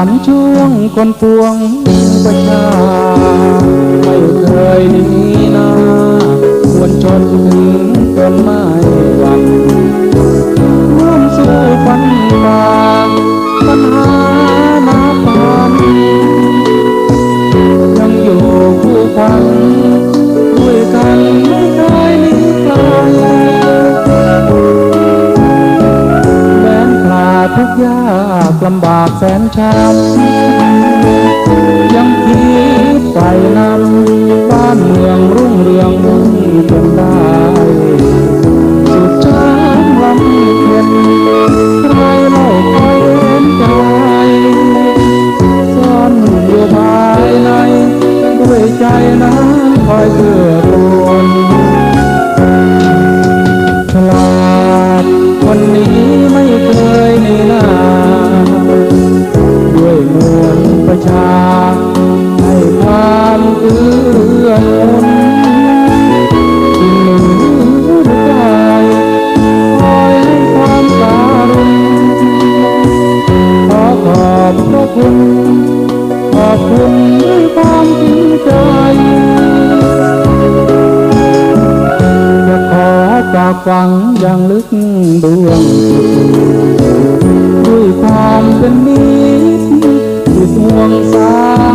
านช่วงคนปวงประชาไม่เคยหนีนาควรชนถึงำบากแสนช้ำยังคิดไปนำบ้านเมืองรุ่งเรืองมุ่งจนได้สุดช้ำลำเพ็ญใครเล่าคอยเห็นใจซ่อนอยู่ภายในด้วยใจนั้นคอยเกื้อกูลฉลาดคนนี้ ฝังอย่างลึกดวงจิตด้วยความเป็นมิตรที่ห่วงสา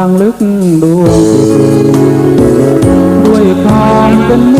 งอย่างลึกดวงจิตด้วยความเป็น